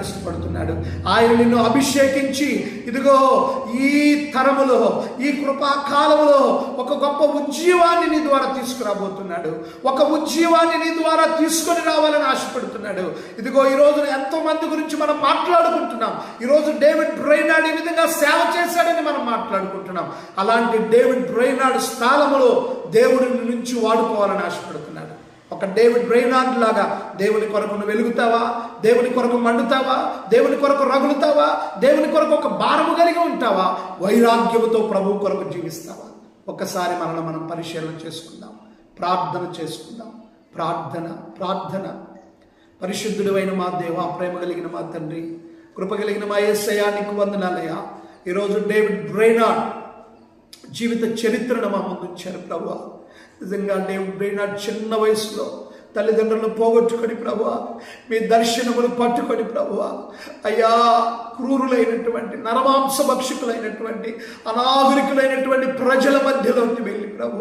కష్టపడుతున్నాడు. ఆయన నిన్ను అభిషేకించి ఇదిగో ఈ తరములో ఈ కృపాకాలములో ఒక గొప్ప ఉజ్జీవాన్ని నీ ద్వారా తీసుకురాబోతున్నాడు. ఒక ఉజ్జీవాన్ని నీ ద్వారా తీసుకొని రావాలని ఆశపడుతున్నాడు. ఇదిగో ఈ రోజున ఎంతో మంది గురించి మనం మాట్లాడుకుంటున్నాం. ఈరోజు డేవిడ్ బ్రైనాడ్ ఈ విధంగా సేవ చేశాడని మనం మాట్లాడుకుంటున్నాం. అలాంటి డేవిడ్ బ్రైనాడ్ స్థానములో దేవుడిని నుంచి వాడుకోవాలని ఆశపడుతున్నాడు. ఒక డేవిడ్ బ్రెయినార్డ్ లాగా దేవుని కొరకు నువ్వు వెలుగుతావా? దేవుని కొరకు మండుతావా? దేవుని కొరకు రగులుతావా? దేవుని కొరకు ఒక భారము కలిగి ఉంటావా? వైరాగ్యముతో ప్రభు కొరకు జీవిస్తావా? ఒక్కసారి మనల్ని మనం పరిశీలన చేసుకుందాం. ప్రార్థన చేసుకుందాం. ప్రార్థన ప్రార్థన. పరిశుద్ధుడైన మా దేవ ప్రేమ కలిగిన మా తండ్రి కృప కలిగిన మా ఏసయా నీకు వందనాలయ్యా. ఈరోజు డేవిడ్ బ్రెయినార్డ్ జీవిత చరిత్రను మా ముందు ఉంచారు ప్రభు. నిజంగా దేవుడైనా చిన్న వయసులో తల్లిదండ్రులను పోగొట్టుకొని ప్రభు మీ దర్శనములు పట్టుకొని ప్రభు అయ్యా క్రూరులైనటువంటి నరమాంస భక్షకులైనటువంటి అనాగరికులైనటువంటి ప్రజల మధ్యలోకి వెళ్ళి ప్రభు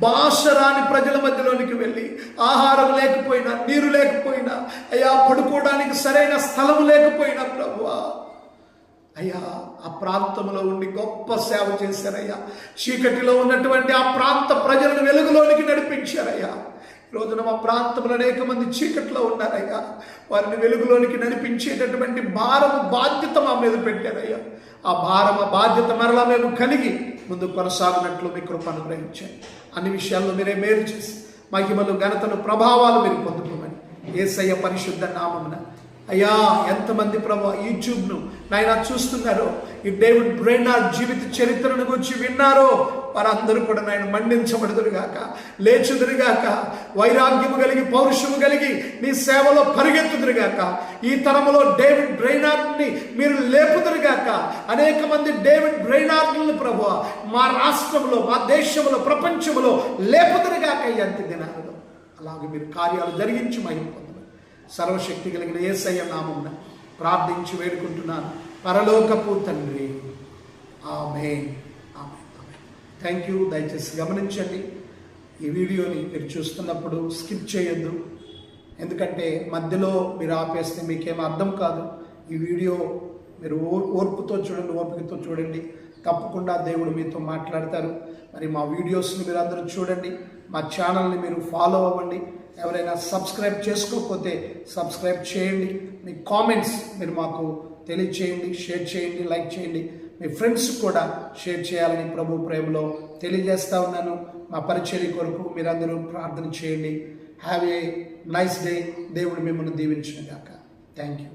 భాష రాని ప్రజల మధ్యలోనికి వెళ్ళి ఆహారం లేకపోయినా నీరు లేకపోయినా అయ్యా పడుకోవడానికి సరైన స్థలం లేకపోయినా ప్రభువా అయ్యా ఆ ప్రాంతంలో ఉండి గొప్ప సేవ చేశారయ్యా. చీకటిలో ఉన్నటువంటి ఆ ప్రాంత ప్రజలను వెలుగులోనికి నడిపించారయ్యా. ఈ రోజున మా ప్రాంతంలో అనేక మంది చీకట్లో ఉన్నారయ్యా. వారిని వెలుగులోనికి నడిపించేటటువంటి భారం బాధ్యత మా మీద పెట్టారయ్యా. ఆ భారం ఆ బాధ్యత మరలా మేము కలిగి ముందు కొనసాగినట్లు మీ కృప అనుగ్రహించండి. అన్ని విషయాల్లో మీరే మేలు చేసి మహిమలు ఘనతను ప్రభావాలు మీరు పొందుకోమని. ఏసయ్య పరిశుద్ధ నామమున అయ్యా ఎంతమంది ప్రభా యూట్యూబ్ను నాయన చూస్తున్నారో ఈ డేవిడ్ బ్రెయినార్ జీవిత చరిత్రను గురించి విన్నారో వారందరూ కూడా నాయన మండించబడుదురుగాక లేచుదురుగాక వైరాగ్యము కలిగి పౌరుషము కలిగి నీ సేవలో పరిగెత్తుదురుగాక ఈ తరములో డేవిడ్ బ్రెయినార్డ్ని మీరు లేపుదురుగాక అనేక మంది డేవిడ్ బ్రెయినార్డ్లను ప్రభు మా రాష్ట్రంలో మా దేశంలో ప్రపంచంలో లేపుదురుగాక ఈ అంత్య దినాలలో అలాగే మీరు కార్యాలు జరిగించి మహిమ సర్వశక్తి కలిగిన ఏసయ్య నామం ప్రార్థించి వేడుకుంటున్నాను. పరలోకపు తండ్రి. ఆమె ఆమె థ్యాంక్ యూ దయచేసి గమనించండి. ఈ వీడియోని మీరు చూస్తున్నప్పుడు స్కిప్ చేయొద్దు. ఎందుకంటే మధ్యలో మీరు ఆపేస్తే మీకేం అర్థం కాదు. ఈ వీడియో మీరు ఓ- ఓర్పుతో చూడండి ఓపికతో చూడండి. తప్పకుండా దేవుడు మీతో మాట్లాడతారు. మరి మా వీడియోస్ని మీరు అందరూ చూడండి. మా ఛానల్ని మీరు ఫాలో అవ్వండి. ఎవరైనా సబ్స్క్రైబ్ చేసుకోకపోతే సబ్స్క్రైబ్ చేయండి. మీ కామెంట్స్ మీరు మాకు తెలియచేయండి షేర్ చేయండి లైక్ చేయండి. మీ ఫ్రెండ్స్ కూడా షేర్ చేయాలని ప్రభు ప్రేమలో తెలియజేస్తా ఉన్నాను. మా పరిచర్య కొరకు మీరందరూ ప్రార్థన చేయండి. హ్యావ్ ఏ నైస్ డే దేవుడు మిమ్మల్ని దీవించిన గాక. Thank you